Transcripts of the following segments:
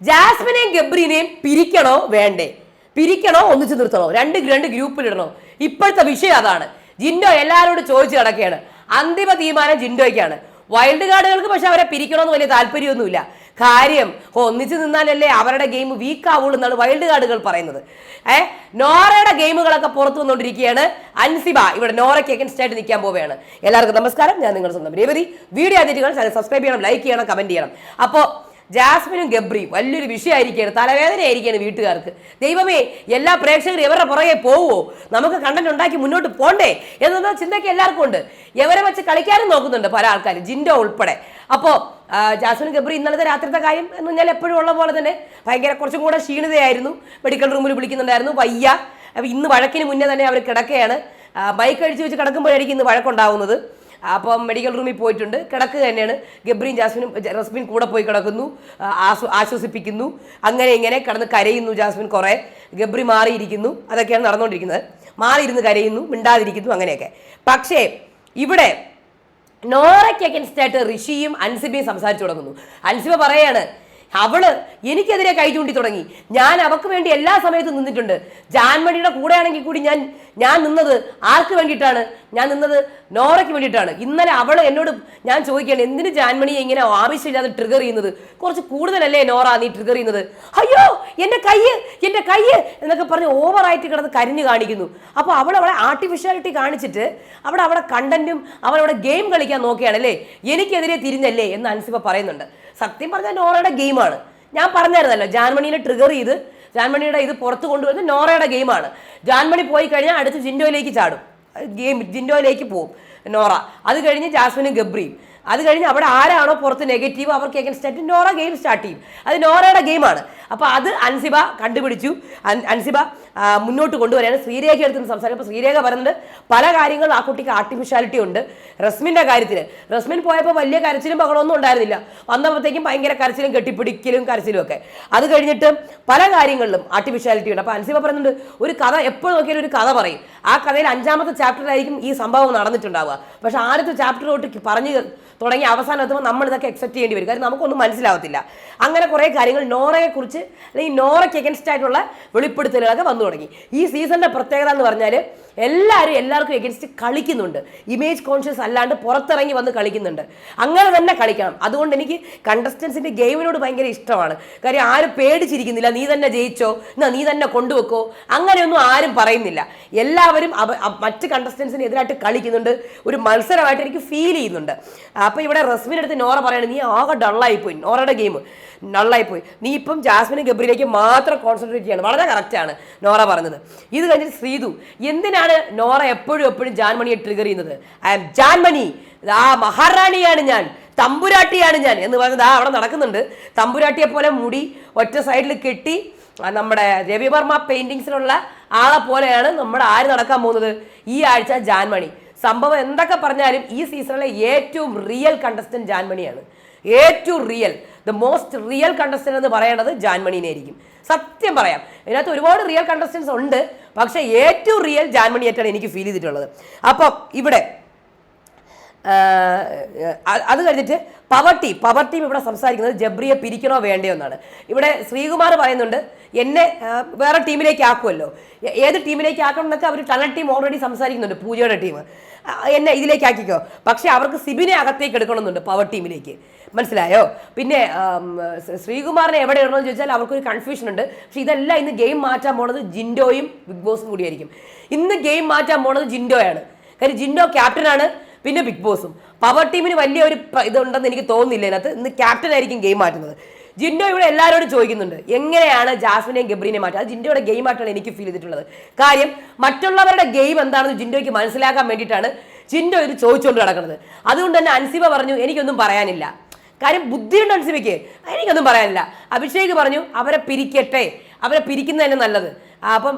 ജാസ്മിനെയും ഗബ്രീനെയും പിരിക്കണോ? വേണ്ടേ. പിരിക്കണോ? ഒന്നിച്ച് നിർത്തണോ? രണ്ട് രണ്ട് ഗ്രൂപ്പിലിടണോ ഇപ്പോഴത്തെ വിഷയം അതാണ്. ജിൻഡോ എല്ലാവരോടും ചോദിച്ചു കിടക്കുകയാണ് അന്തിമ തീരുമാനം ജിൻഡോയ്ക്കാണ്. വൈൽഡ് കാർഡുകൾക്ക് പക്ഷെ അവരെ പിരിക്കണമെന്ന് വലിയ താല്പര്യമൊന്നുമില്ല. കാര്യം ഒന്നിച്ച് നിന്നാലല്ലേ അവരുടെ ഗെയിം വീക്ക് ആവുള്ളൂ എന്നാണ് വൈൽഡ് കാർഡുകൾ പറയുന്നത്. ഏ നോറയുടെ ഗെയിമുകളൊക്കെ പുറത്തു വന്നുകൊണ്ടിരിക്കുകയാണ്. അൻസിബ ഇവിടെ നോറയ്ക്ക് അഗൻസ്റ്റ് ആയിട്ട് നിൽക്കാൻ പോവുകയാണ്. എല്ലാവർക്കും നമസ്കാരം. ഞാൻ നിങ്ങളുടെ സ്വന്തം രേവതി. വീഡിയോ അതിഥികൾ സബ്സ്ക്രൈബ് ചെയ്യണം ലൈക്ക് ചെയ്യണം കമന്റ് ചെയ്യണം. അപ്പോൾ ജാസ്മിനും ഗബ്രിയും വലിയൊരു വിഷയമായിരിക്കുകയാണ്. തലവേദനയായിരിക്കുകയാണ് വീട്ടുകാർക്ക്. ദൈവമേ എല്ലാ പ്രേക്ഷകരും ഇവരുടെ പുറകെ പോവുമോ നമുക്ക് കണ്ടന്റ് ഉണ്ടാക്കി മുന്നോട്ട് പോണ്ടേ? എന്നുള്ള ചിന്തയ്ക്ക് എല്ലാവർക്കും ഉണ്ട്. എവരെ വെച്ച് കളിക്കാനും നോക്കുന്നുണ്ട് പല ആൾക്കാർ ജിൻഡോ ഉൾപ്പെടെ. അപ്പോൾ ജാസ്മിൻ ഗബ്രി ഇന്നലത്തെ രാത്രിത്തെ കാര്യം എന്ന് പറഞ്ഞാൽ എപ്പോഴും ഉള്ള പോലെ തന്നെ ഭയങ്കര കുറച്ചും കൂടെ ക്ഷീണിതയായിരുന്നു. മെഡിക്കൽ റൂമിൽ വിളിക്കുന്നുണ്ടായിരുന്നു. വയ്യ. ഇന്ന് വഴക്കിന് മുന്നേ തന്നെ അവർ കിടക്കുകയാണ്. ബൈക്ക് അഴിച്ചു വെച്ച് കിടക്കുമ്പോഴായിരിക്കും ഇന്ന് വഴക്കുണ്ടാവുന്നത്. അപ്പം മെഡിക്കൽ റൂമിൽ പോയിട്ടുണ്ട്. കിടക്കുക തന്നെയാണ്. ഗബ്രിയും ജാസ്മിനും റസ്മിൻ കൂടെ പോയി കിടക്കുന്നു. ആശ്വസിപ്പിക്കുന്നു. അങ്ങനെ ഇങ്ങനെ കിടന്ന് കരയുന്നു ജാസ്മിൻ കുറേ. ഗബ്രി മാറിയിരിക്കുന്നു. അതൊക്കെയാണ് നടന്നുകൊണ്ടിരിക്കുന്നത്. മാറിയിരുന്ന് കരയുന്നു മിണ്ടാതിരിക്കുന്നു അങ്ങനെയൊക്കെ. പക്ഷേ ഇവിടെ നോറയ്ക്ക് അഗൻസ്റ്റായിട്ട് ഋഷിയും അൻസിബിയും സംസാരിച്ചു തുടങ്ങുന്നു. അൻസിബ പറയാണ് അവൾ എനിക്കെതിരെ കൈ ചൂണ്ടി തുടങ്ങി. ഞാൻ അവക്ക് വേണ്ടി എല്ലാ സമയത്തും നിന്നിട്ടുണ്ട്. ജാൻമണിയുടെ കൂടെയാണെങ്കിൽ കൂടി ഞാൻ ഞാൻ നിന്നത് ആർക്ക് വേണ്ടിയിട്ടാണ്? ഞാൻ നിന്നത് നോറയ്ക്ക് വേണ്ടിയിട്ടാണ്. ഇന്നലെ അവൾ എന്നോട് ഞാൻ ചോദിക്കുകയാണ് എന്തിന് ജാൻമണിയെ ഇങ്ങനെ ആവശ്യമില്ലാതെ ട്രിഗർ ചെയ്യുന്നത്? കുറച്ച് കൂടുതലല്ലേ നോറ നീ ട്രിഗർ ചെയ്യുന്നത്? അയ്യോ എന്റെ കയ്യ് എന്റെ കയ്യ് എന്നൊക്കെ പറഞ്ഞ് ഓവറായിട്ട് കിടന്ന് കരിഞ്ഞു കാണിക്കുന്നു. അപ്പോൾ അവൾ അവളെ ആർട്ടിഫിഷ്യാലിറ്റി കാണിച്ചിട്ട് അവിടെ അവിടെ കണ്ടന്റും അവളവിടെ ഗെയിം കളിക്കാൻ നോക്കുകയാണ് അല്ലേ എനിക്കെതിരെ തിരിഞ്ഞല്ലേ എന്ന് അൻസിബ പറയുന്നുണ്ട്. സത്യം പറഞ്ഞാൽ നോറയുടെ ഗെയിമാണ്. ഞാൻ പറഞ്ഞായിരുന്നല്ലോ ജാൻമണിനെ ട്രിഗർ ചെയ്ത് ജാൻമണിയുടെ ഇത് പുറത്ത് കൊണ്ടുവരുന്നത് നോറയുടെ ഗെയിമാണ്. ജാൻമണി പോയി കഴിഞ്ഞാൽ അടുത്ത് ജിൻഡോയിലേക്ക് ചാടും. ഗെയിം ജിൻഡോയിലേക്ക് പോകും നോറ. അത് കഴിഞ്ഞ് ജാസ്മിനും ഗബ്രിയും. അത് കഴിഞ്ഞ് അവിടെ ആരാണോ പുറത്ത് നെഗറ്റീവ് അവർക്ക് എഗൻസ്റ്റ് ആയിട്ട് നോറ ഗെയിം സ്റ്റാർട്ട് ചെയ്യും. അത് നോറയുടെ ഗെയിമാണ് അപ്പോൾ അത് അൻസിബ കണ്ടുപിടിച്ചു. അൻസിബ മുന്നോട്ട് കൊണ്ടുവരാണ് ശ്രീരേഖ എടുത്ത് സംസാരം അപ്പോൾ ശ്രീരേഖ പറയുന്നുണ്ട് പല കാര്യങ്ങളും ആ കുട്ടിക്ക് ആർട്ടിഫിഷ്യാലിറ്റി ഉണ്ട്. റസ്മിന്റെ കാര്യത്തിൽ റസ്മിൻ പോയപ്പോൾ വലിയ കരച്ചിലും ബഹളമൊന്നും ഉണ്ടായിരുന്നില്ല. വന്നപ്പോഴത്തേക്കും ഭയങ്കര കരച്ചിലും കെട്ടിപ്പിടിക്കലും കരച്ചിലും ഒക്കെ. അത് കഴിഞ്ഞിട്ട് പല കാര്യങ്ങളിലും ആർട്ടിഫിഷ്യാലിറ്റി ഉണ്ട്. അപ്പോൾ അൻസിബ പറയുന്നുണ്ട് ഒരു കഥ എപ്പോഴും നോക്കിയാലും ഒരു കഥ പറയും. ആ കഥയിൽ അഞ്ചാമത്തെ ചാപ്റ്ററിലായിരിക്കും ഈ സംഭവം നടന്നിട്ടുണ്ടാവുക. പക്ഷെ ആദ്യത്തെ ചാപ്റ്റർ തൊട്ട് പറഞ്ഞു തുടങ്ങി അവസാനം എത്തുമ്പോൾ നമ്മൾ ഇതൊക്കെ അക്സെപ്റ്റ് ചെയ്യേണ്ടി വരും. കാര്യം നമുക്കൊന്നും മനസ്സിലാവത്തില്ല. അങ്ങനെ കുറേ കാര്യങ്ങൾ നോറയെ കുറിച്ച് അല്ലെങ്കിൽ നോറയ്ക്ക് എഗൻസ്റ്റ് ആയിട്ടുള്ള വെളിപ്പെടുത്തലുകളൊക്കെ വന്നു തുടങ്ങി. ഈ സീസണിന്റെ പ്രത്യേകത എന്ന് പറഞ്ഞാൽ എല്ലാവരും എല്ലാവർക്കും എഗൻസ്റ്റ് കളിക്കുന്നുണ്ട്. ഇമേജ് കോൺഷ്യസ് അല്ലാണ്ട് പുറത്തിറങ്ങി വന്ന് കളിക്കുന്നുണ്ട്. അങ്ങനെ തന്നെ കളിക്കണം. അതുകൊണ്ട് എനിക്ക് കണ്ടസ്റ്റൻസിന്റെ ഗെയിമിനോട് ഭയങ്കര ഇഷ്ടമാണ്. കാര്യം ആരും പേടിച്ചിരിക്കുന്നില്ല. നീ തന്നെ ജയിച്ചോ? എന്നാ നീ തന്നെ കൊണ്ടുവെക്കോ? അങ്ങനെയൊന്നും ആരും പറയുന്നില്ല. എല്ലാവരും മറ്റ് കണ്ടസ്റ്റൻസിന് എതിരായിട്ട് കളിക്കുന്നുണ്ട്. ഒരു മത്സരമായിട്ട് എനിക്ക് ഫീൽ ചെയ്യുന്നുണ്ട്. അപ്പോൾ ഇവിടെ റസ്മിന്റെ നോറ പറയണത് നീ ആകെ ഡള്ളായിപ്പോയി നോറയുടെ ഗെയിം ഡള്ളായിപ്പോയി നീ ഇപ്പം ജാസ്മിനും ഗബ്രിയിലേക്ക് മാത്രം കോൺസെൻട്രേറ്റ് ചെയ്യണം. വളരെ കറക്റ്റാണ് നോറ പറഞ്ഞത്. ഇത് കഴിഞ്ഞിട്ട് ശ്രീതു എന്തിനാണ് നോറ എപ്പോഴും എപ്പോഴും ജാൻമണിയെ ട്രിഗർ ചെയ്യുന്നത്. I am Janmoni. ആ മഹാറാണിയാണ് ഞാൻ. തമ്പുരാട്ടിയാണ് ഞാൻ എന്ന് പറഞ്ഞത് ആ അവിടെ നടക്കുന്നുണ്ട്. തമ്പുരാട്ടിയെ പോലെ മുടി ഒറ്റ സൈഡിൽ കെട്ടി നമ്മുടെ രവിവർമ്മ പെയിന്റിങ്സിലുള്ള ആളെ പോലെയാണ് നമ്മുടെ ആര് നടക്കാൻ പോകുന്നത്? ഈ ആഴ്ച ജാൻമണി. സംഭവം എന്തൊക്കെ പറഞ്ഞാലും ഈ സീസണിലെ ഏറ്റവും റിയൽ കണ്ടസ്റ്റന്റ് ജാൻമണിയാണ്. ഏറ്റവും real the most real contestant എന്ന് പറയുന്നത് ജാൻമണീനെ ആയിരിക്കും. സത്യം പറയാം. ഇതിനകത്ത് ഒരുപാട് റിയൽ കണ്ടസ്റ്റൻസ് ഉണ്ട്. പക്ഷേ ഏറ്റവും റിയൽ ജാൻമണിയായിട്ടാണ് എനിക്ക് ഫീൽ ചെയ്തിട്ടുള്ളത്. അപ്പം ഇവിടെ അത് കഴിഞ്ഞിട്ട് പവർ ടീം പവർ ടീം ഇവിടെ സംസാരിക്കുന്നത് ജബ്രിയെ പിരിക്കണോ വേണ്ടയോ എന്നാണ്. ഇവിടെ ശ്രീകുമാർ പറയുന്നുണ്ട് എന്നെ വേറെ ടീമിലേക്ക് ആക്കുമല്ലോ ഏത് ടീമിലേക്ക് ആക്കണം എന്നൊക്കെ അവർ ടണൽ ടീം ഓൾറെഡി സംസാരിക്കുന്നുണ്ട് പൂജയുടെ ടീം. എന്നെ ഇതിലേക്ക് ആക്കിക്കോ. പക്ഷേ അവർക്ക് സിബിനെ അകത്തേക്ക് എടുക്കണമെന്നുണ്ട് പവർ ടീമിലേക്ക്. മനസ്സിലായോ? പിന്നെ ശ്രീകുമാറിനെ എവിടെ ഇടണമെന്ന് ചോദിച്ചാൽ അവർക്കൊരു കൺഫ്യൂഷൻ ഉണ്ട്. പക്ഷേ ഇതെല്ലാം ഇന്ന് ഗെയിം മാറ്റാൻ പോണത് ജിൻഡോയും ബിഗ് ബോസും കൂടിയായിരിക്കും. ഇന്ന് ഗെയിം മാറ്റാൻ പോണത് ജിൻഡോയാണ്. കാര്യം ജിൻഡോ ക്യാപ്റ്റനാണ് പിന്നെ ബിഗ് ബോസും പവർ ടീമിന് വലിയ ഒരു ഇതുണ്ടെന്ന് എനിക്ക് തോന്നുന്നില്ല ഇതിനകത്ത്. ഇന്ന് ക്യാപ്റ്റൻ ആയിരിക്കും ഗെയിം മാറ്റുന്നത്. ജിൻഡോ ഇവിടെ എല്ലാവരോടും ചോദിക്കുന്നുണ്ട്. എങ്ങനെയാണ് ജാസ്മിനെയും ഗബ്രീനെയും മാറ്റുക? അത് ജിൻഡോയുടെ ഗെയിം ആയിട്ടാണ് എനിക്ക് ഫീൽ ചെയ്തിട്ടുള്ളത്. കാര്യം മറ്റുള്ളവരുടെ ഗെയിം എന്താണെന്ന് ജിൻഡോയ്ക്ക് മനസ്സിലാക്കാൻ വേണ്ടിയിട്ടാണ് ജിൻഡോ ഇത് ചോദിച്ചുകൊണ്ട് നടക്കുന്നത്. അതുകൊണ്ട് തന്നെ അൻസിബ പറഞ്ഞു എനിക്കൊന്നും പറയാനില്ല. കാര്യം ബുദ്ധിയുണ്ട് അൻസിബയ്ക്ക്. എനിക്കൊന്നും പറയാനില്ല. അഭിഷേക് പറഞ്ഞു അവരെ പിരിക്കട്ടെ. അവരെ പിരിക്കുന്നതന്നെ നല്ലത്. അപ്പം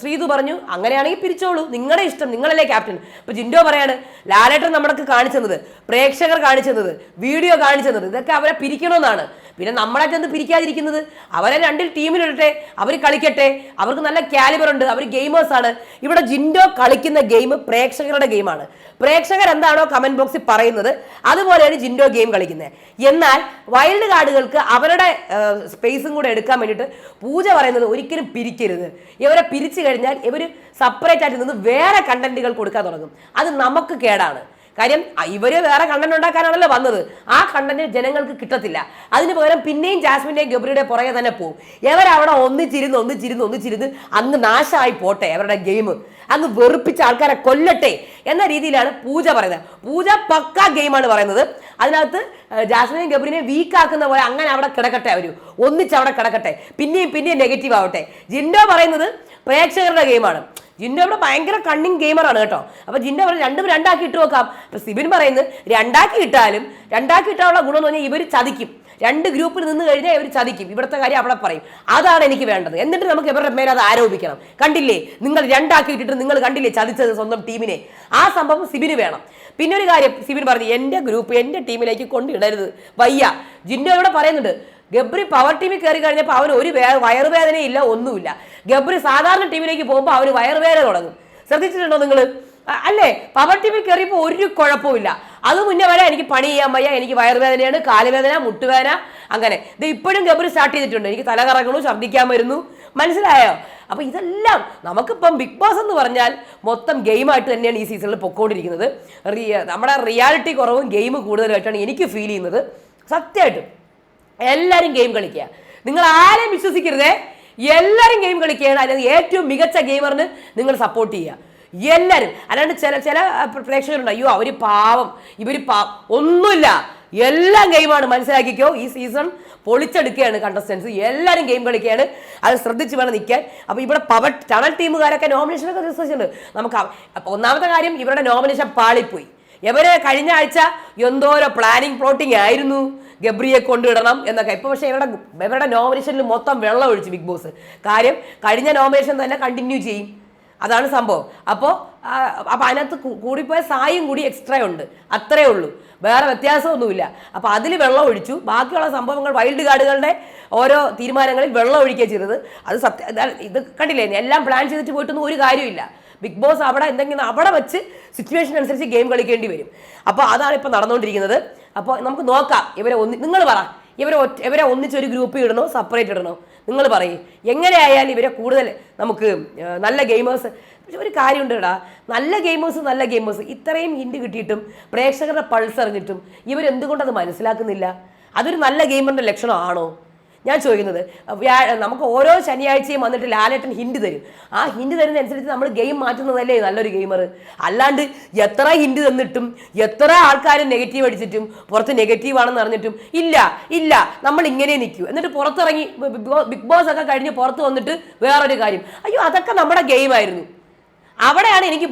ശ്രീതു പറഞ്ഞു അങ്ങനെയാണെങ്കിൽ പിരിച്ചോളൂ. നിങ്ങളുടെ ഇഷ്ടം നിങ്ങളല്ലേ ക്യാപ്റ്റൻ. ഇപ്പൊ ജിൻഡോ പറയാണ് ലാലേട്ടൻ നമ്മൾക്ക് കാണിച്ചത് പ്രേക്ഷകർ കാണിച്ചത് വീഡിയോ കാണിച്ചത് ഇതൊക്കെ അവരെ പിരിക്കണമെന്നാണ്. പിന്നെ നമ്മളെ ചെന്ന് പിരിക്കാതിരിക്കുന്നത്? അവരെ രണ്ടിൽ ടീമിലിടട്ടെ അവർ കളിക്കട്ടെ. അവർക്ക് നല്ല കാലിബർ ഉണ്ട് അവർ ഗെയിമേഴ്സ് ആണ്. ഇവിടെ ജിൻഡോ കളിക്കുന്ന ഗെയിം പ്രേക്ഷകരുടെ ഗെയിമാണ് പ്രേക്ഷകർ എന്താണോ കമന്റ് ബോക്സിൽ പറയുന്നത് അതുപോലെയാണ് ജിൻഡോ ഗെയിം കളിക്കുന്നത്. എന്നാൽ വൈൽഡ് കാർഡുകൾക്ക് അവരുടെ സ്പേസും കൂടെ എടുക്കാൻ വേണ്ടിയിട്ട് പൂജ പറയുന്നത് ഒരിക്കലും പിരിക്കരുത്. ഇവരെ പിരിച്ചു കഴിഞ്ഞാൽ ഇവർ സെപ്പറേറ്റ് ആയിട്ട് നിന്ന് വേറെ കണ്ടന്റുകൾ കൊടുക്കാൻ തുടങ്ങും. അത് നമുക്ക് കേടാണ്. കാര്യം ഇവർ വേറെ കണ്ടന്റ് ഉണ്ടാക്കാനാണല്ലോ വന്നത്. ആ കണ്ടന്റ് ജനങ്ങൾക്ക് കിട്ടത്തില്ല. അതിന് പകരം പിന്നെയും ജാസ്മിന്റെയും ഗബ്രിയുടെ പുറകെ തന്നെ പോകും ഇവരവിടെ ഒന്നിച്ചിരുന്ന് ഒന്നിച്ചിരുന്ന് ഒന്നിച്ചിരുന്ന് അങ്ങ് നാശമായി പോട്ടെ അവരുടെ ഗെയിം. അങ്ങ് വെറുപ്പിച്ച ആൾക്കാരെ കൊല്ലട്ടെ എന്ന രീതിയിലാണ് പൂജ പറയുന്നത്. പൂജ പക്ക ഗെയിമാണ് പറയുന്നത്. അതിനകത്ത് ജാസ്മിനെയും ഗബ്രിനെ വീക്ക് ആക്കുന്ന പോലെ അങ്ങനെ അവിടെ കിടക്കട്ടെ അവർ ഒന്നിച്ച് അവിടെ കിടക്കട്ടെ. പിന്നെയും പിന്നെയും നെഗറ്റീവ് ആവട്ടെ. ജിൻഡോ പറയുന്നത് പ്രേക്ഷകരുടെ ഗെയിമാണ്. ജിൻഡോ ഇവിടെ ഭയങ്കര കണ്ണിങ് ഗെയിമറാണ് കേട്ടോ. അപ്പൊ ജിൻഡോ പറയും രണ്ടും രണ്ടാക്കി ഇട്ട് നോക്കാം. അപ്പൊ സിബിൻ പറയുന്നത് രണ്ടാക്കി ഇട്ടാലും രണ്ടാക്കി ഇട്ടാനുള്ള ഗുണം എന്ന് പറഞ്ഞാൽ ഇവർ ചതിക്കും. രണ്ട് ഗ്രൂപ്പിൽ നിന്ന് കഴിഞ്ഞാൽ ഇവർ ചതിക്കും. ഇവിടുത്തെ കാര്യം അവിടെ പറയും. അതാണ് എനിക്ക് വേണ്ടത്. എന്നിട്ട് നമുക്ക് ഇവരുടെ മേലെ അത് ആരോപിക്കണം. കണ്ടില്ലേ? നിങ്ങൾ രണ്ടാക്കി ഇട്ടിട്ട് നിങ്ങൾ കണ്ടില്ലേ ചതിച്ചത് സ്വന്തം ടീമിനെ? ആ സംഭവം സിബിന് വേണം. പിന്നെ ഒരു കാര്യം സിബിൻ പറഞ്ഞു എന്റെ ഗ്രൂപ്പ് എന്റെ ടീമിലേക്ക് കൊണ്ടിടരുത് വയ്യ. ജിൻഡോ ഇവിടെ പറയുന്നുണ്ട് ഗബ്രി പവർ ടീമിൽ കയറി കഴിഞ്ഞപ്പോൾ അവന് ഒരു വയറുവേദനയില്ല ഒന്നുമില്ല. ഗബ്രി സാധാരണ ടീമിലേക്ക് പോകുമ്പോൾ അവന് വയറുവേദന തുടങ്ങും. ശ്രദ്ധിച്ചിട്ടുണ്ടോ നിങ്ങൾ അല്ലേ? പവർ ടീമിൽ കയറിയപ്പോൾ ഒരു കുഴപ്പമില്ല അത് മുന്നേ വരെ എനിക്ക് പണി ചെയ്യാൻ വയ്യ എനിക്ക് വയറുവേദനയാണ് കാലുവേദന മുട്ടുവേദന അങ്ങനെ. ഇത് ഇപ്പോഴും ഗബ്രി സ്റ്റാർട്ട് ചെയ്തിട്ടുണ്ട്. എനിക്ക് തല കറങ്ങണു ഛർദ്ദിക്കാൻ വരുന്നു. മനസ്സിലായോ? അപ്പൊ ഇതെല്ലാം നമുക്കിപ്പം ബിഗ് ബോസ് എന്ന് പറഞ്ഞാൽ മൊത്തം ഗെയിമായിട്ട് തന്നെയാണ് ഈ സീസണിൽ പൊക്കോണ്ടിരിക്കുന്നത്. നമ്മുടെ റിയാലിറ്റി കുറവും ഗെയിം കൂടുതലായിട്ടാണ് എനിക്ക് ഫീൽ ചെയ്യുന്നത്. സത്യമായിട്ടും. എല്ലാവരും ഗെയിം കളിക്കുക. നിങ്ങൾ ആരെയും വിശ്വസിക്കരുതേ. എല്ലാവരും ഗെയിം കളിക്കുകയാണ്. അല്ലെങ്കിൽ ഏറ്റവും മികച്ച ഗെയിമറിന് നിങ്ങൾ സപ്പോർട്ട് ചെയ്യുക. എല്ലാവരും അല്ലാണ്ട് ചില ചില പ്രേക്ഷകരുണ്ട് അയ്യോ അവർ പാവം. ഇവർ പാ ഒന്നുമില്ല. എല്ലാം ഗെയിമാണ് മനസ്സിലാക്കിക്കോ. ഈ സീസൺ പൊളിച്ചെടുക്കുകയാണ് കണ്ടസ്റ്റൻസ് എല്ലാവരും ഗെയിം കളിക്കുകയാണ്. അത് ശ്രദ്ധിച്ച് വേണം നിൽക്കാൻ. അപ്പോൾ ഇവിടെ പവർ ടണൽ ടീമുകാരൊക്കെ നോമിനേഷനൊക്കെ റിസർച്ച് നമുക്ക് ഒന്നാമത്തെ കാര്യം ഇവരുടെ നോമിനേഷൻ പാളിപ്പോയി. ഇവർ കഴിഞ്ഞ ആഴ്ച എന്തോരോ പ്ലാനിങ് പ്ലോട്ടിങ് ആയിരുന്നു. ഗബ്രിയെ കൊണ്ടിടണം എന്നൊക്കെ. ഇപ്പൊ പക്ഷേ ഇവരുടെ ഇവരുടെ നോമിനേഷനിൽ മൊത്തം വെള്ളം ഒഴിച്ചു ബിഗ് ബോസ് കാര്യം കഴിഞ്ഞ നോമിനേഷൻ തന്നെ കണ്ടിന്യൂ ചെയ്യും. അതാണ് സംഭവം. അപ്പോൾ അപ്പോൾ അതിനകത്ത് കൂടിപ്പോയ സായും കൂടി എക്സ്ട്രാ ഉണ്ട്. അത്രേ ഉള്ളൂ. വേറെ വ്യത്യാസമൊന്നുമില്ല. അപ്പോൾ അതിൽ വെള്ളം ഒഴിച്ചു. ബാക്കിയുള്ള സംഭവങ്ങൾ വൈൽഡ് കാർഡുകളുടെ ഓരോ തീരുമാനങ്ങളിൽ വെള്ളം ഒഴിക്കുക ചെയ്തത്. അത് സത്യ ഇത് കണ്ടില്ലേ? എല്ലാം പ്ലാൻ ചെയ്തിട്ട് പോയിട്ടൊന്നും ഒരു കാര്യമില്ല ബിഗ് ബോസ് അവിടെ എന്തെങ്കിലും അവിടെ വെച്ച് സിറ്റുവേഷൻ അനുസരിച്ച് ഗെയിം കളിക്കേണ്ടി വരും. അപ്പോൾ അതാണ് ഇപ്പോൾ നടന്നുകൊണ്ടിരിക്കുന്നത്. അപ്പോൾ നമുക്ക് നോക്കാം ഇവരെ ഒന്ന് നിങ്ങൾ പറ ഇവരെ ഇവരെ ഒന്നിച്ചൊരു ഗ്രൂപ്പിൽ ഗ്രൂപ്പ് ഇടണോ സെപ്പറേറ്റ് ഇടണോ? നിങ്ങൾ പറയും എങ്ങനെയായാലും ഇവരെ കൂടുതൽ നമുക്ക് നല്ല ഗെയിമേഴ്സ് ഒരു കാര്യമുണ്ട് കേടാ നല്ല ഗെയിമേഴ്സ് നല്ല ഗെയിമേഴ്സ് ഇത്രയും ഹിൻഡ് കിട്ടിയിട്ടും പ്രേക്ഷകരുടെ പൾസ് അറിഞ്ഞിട്ടും ഇവരെന്തുകൊണ്ടത് മനസ്സിലാക്കുന്നില്ല? അതൊരു നല്ല ഗെയിമറിന്റെ ലക്ഷണമാണോ? ഞാൻ ചോദിക്കുന്നത് നമുക്ക് ഓരോ ശനിയാഴ്ചയും വന്നിട്ട് ലാലേട്ടൻ ഹിൻഡ് തരും. ആ ഹിൻഡ് തരുന്നതനുസരിച്ച് നമ്മൾ ഗെയിം മാറ്റുന്നതല്ലേ നല്ലൊരു ഗെയിമർ അല്ലാണ്ട് എത്ര ഹിൻഡ് തന്നിട്ടും എത്ര ആൾക്കാർ നെഗറ്റീവ് അടിച്ചിട്ടും പുറത്ത് നെഗറ്റീവ് ആണെന്ന് അറിഞ്ഞിട്ടും ഇല്ല ഇല്ല നമ്മൾ ഇങ്ങനെ നിൽക്കൂ. എന്നിട്ട് പുറത്തിറങ്ങി ബിഗ് ബോസ് ഒക്കെ കഴിഞ്ഞ് പുറത്ത് വന്നിട്ട് വേറൊരു കാര്യം. അയ്യോ അതൊക്കെ നമ്മുടെ ഗെയിമായിരുന്നു. അവിടെയാണ് എനിക്ക്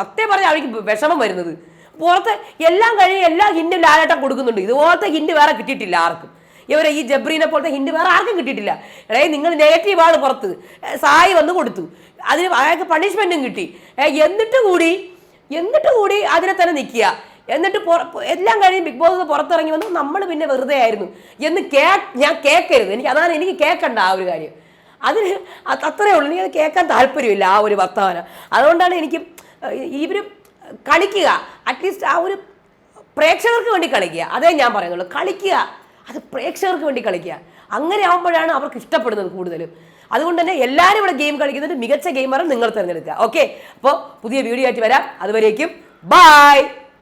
സത്യം പറഞ്ഞാൽ അവർക്ക് വിഷമം വരുന്നത്. പുറത്ത് എല്ലാം കഴിഞ്ഞ് എല്ലാ ഹിൻഡും ലാലേട്ടം കൊടുക്കുന്നുണ്ട്. ഇതുപോലത്തെ ഹിൻഡ് വേറെ കിട്ടിയിട്ടില്ല ആർക്കും. ഇവരെ ഈ ജബ്രീനെ പോലത്തെ ഹിന്റ് വേറെ ആർക്കും കിട്ടിയിട്ടില്ല. എടേ നിങ്ങൾ നെഗറ്റീവ് ആൾ പുറത്ത്. സായി വന്ന് കൊടുത്തു. അതിന് അയാൾക്ക് പണിഷ്മെന്റും കിട്ടി. എന്നിട്ട് കൂടി എന്നിട്ട് കൂടി അതിനെ തന്നെ നിൽക്കുക. എന്നിട്ട് എല്ലാം കഴിഞ്ഞ് ബിഗ് ബോസ് പുറത്തിറങ്ങി വന്നു. നമ്മൾ പിന്നെ വെറുതെ ആയിരുന്നു. എന്ന് കേ ഞാൻ കേൾക്കരുത് എനിക്ക് അതാണ് എനിക്ക് കേൾക്കണ്ട ആ ഒരു കാര്യം. അതിന് അത്രയേ അത്രേ ഉള്ളൂ. എനിക്കത് കേൾക്കാൻ താല്പര്യമില്ല ആ ഒരു വർത്തമാനം. അതുകൊണ്ടാണ് എനിക്ക് ഇവർ കളിക്കുക. അറ്റ്ലീസ്റ്റ് ആ ഒരു പ്രേക്ഷകർക്ക് വേണ്ടി കളിക്കുക. അതേ ഞാൻ പറയുന്നുള്ളൂ. കളിക്കുക. അത് പ്രേക്ഷകർക്ക് വേണ്ടി കളിക്കുക. അങ്ങനെ ആകുമ്പോഴാണ് അവർക്ക് ഇഷ്ടപ്പെടുന്നത് കൂടുതലും. അതുകൊണ്ട് തന്നെ എല്ലാവരും ഇവിടെ ഗെയിം കളിക്കുന്നത് മികച്ച ഗെയിമറും നിങ്ങൾ തിരഞ്ഞെടുക്കുക. ഓക്കെ അപ്പോൾ പുതിയ വീഡിയോ ആയിട്ട് വരാം. അതുവരേക്കും ബായ്